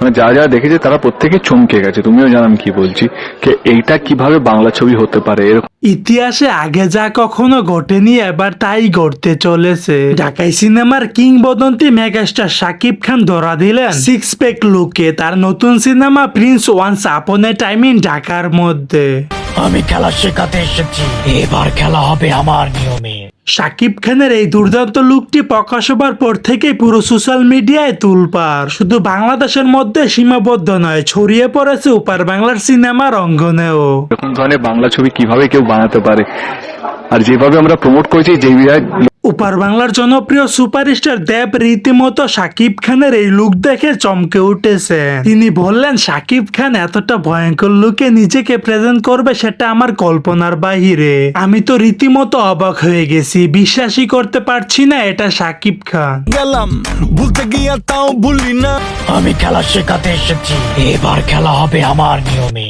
মানে যা যা দেখেছে তারা প্রত্যেকে চমকে গেছে। তুমিও জানো কি বলছি। যে এইটা কীভাবে বাংলা ছবি হতে পারে, এরকম ইতিহাসে আগে যা কখনো ঘটেনি, এবার তাই ঘটতে চলেছে। ঢাকাই সিনেমার কিংবদন্তি মেগাস্টার সাকিব খান ধরা দিলেন। সিক্স প্যাক লুকে তার নতুন cinema Prince once upon A time in ঢাকার মধ্যে। আমি খেলা শেখাতে এসেছি। এবার খেলা হবে আমার নিয়মে। শাকিব খানের এই দুর্দান্ত লুকটি প্রকাশ হবার পর থেকে পুরো সোশ্যাল মিডিয়ায় তুলপার শুধু বাংলাদেশের মধ্যে সীমাবদ্ধ নয় ছড়িয়ে পড়েছে উপার বাংলার সিনেমার অঙ্গনেও। এখন ধরনের বাংলা ছবি কীভাবে কেউ বানাতে পারে? আর যেভাবে আমরা প্রমোট করেছি যে উপার বাংলার জনপ্রিয় সুপারস্টার দেব রীতিমতো শাকিব খানের এই লুক দেখে চমকে উঠেছে। তিনি বললেন শাকিব খান এতটা ভয়ঙ্কর লুকে নিজেকে প্রেজেন্ট করবে সেটা আমার কল্পনার বাহিরে। আমি তো রীতিমতো অবাক হয়ে গেছি বিশ্বাসই করতে পারছি না এটা শাকিব খান। গেলাম ভুলতে গিয়া তাও ভুলি না। আমি খেলা শেখাতে এসেছি এবার খেলা হবে আমার নিয়মে।